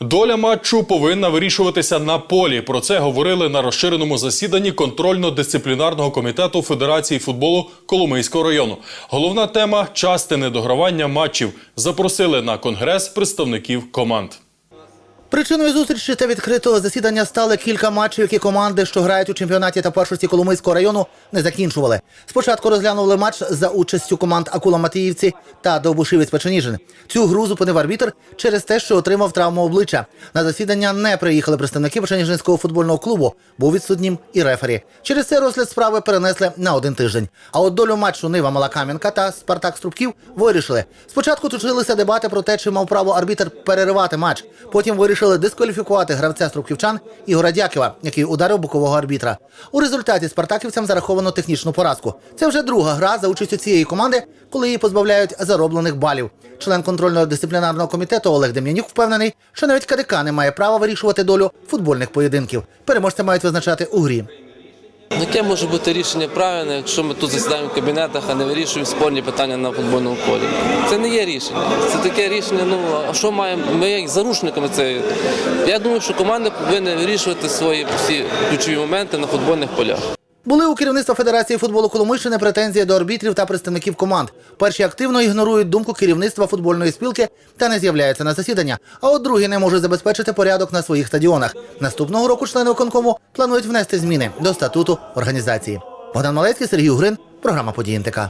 Доля матчу повинна вирішуватися на полі. Про це говорили на розширеному засіданні контрольно-дисциплінарного комітету Федерації футболу Коломийського району. Головна тема часте недогравання матчів. Запросили на конгрес представників команд. Причиною зустрічі та відкритого засідання стали кілька матчів, які команди, що грають у чемпіонаті та першості Коломийського району, не закінчували. Спочатку розглянули матч за участю команд Акула Матіївці та Довбушивець Печеніжин. Цю гру зупинив арбітр через те, що отримав травму обличчя. На засідання не приїхали представники Печеніжинського футбольного клубу, був відсутнім і рефері. Через це розгляд справи перенесли на один тиждень. А от долю матчу Нива Мала Кам'янка та Спартак Струбків вирішили. Спочатку точилися дебати про те, чи мав право арбітр переривати матч. Потім вирішили дискваліфікувати гравця струбківчан Ігора Дяківа, який ударив бокового арбітра. У результаті спартаківцям зараховано технічну поразку. Це вже друга гра за участю цієї команди, коли її позбавляють зароблених балів. Член контрольного дисциплінарного комітету Олег Дем'янюк впевнений, що навіть КДК не має права вирішувати долю футбольних поєдинків. Переможця мають визначати у грі. Яке може бути рішення правильне, якщо ми тут засідаємо в кабінетах, а не вирішуємо спорні питання на футбольному полі? Це не є рішення. Це таке рішення. Ну а що маємо? Ми як зарушниками це. Я думаю, що команда повинна вирішувати свої всі ключові моменти на футбольних полях. Були у керівництва Федерації футболу Коломийщини претензії до арбітрів та представників команд. Перші активно ігнорують думку керівництва футбольної спілки та не з'являються на засідання. А от другі не можуть забезпечити порядок на своїх стадіонах. Наступного року члени виконкому планують внести зміни до статуту організації. Богдан Малецький, Сергій Угрин, програма «Події НТК».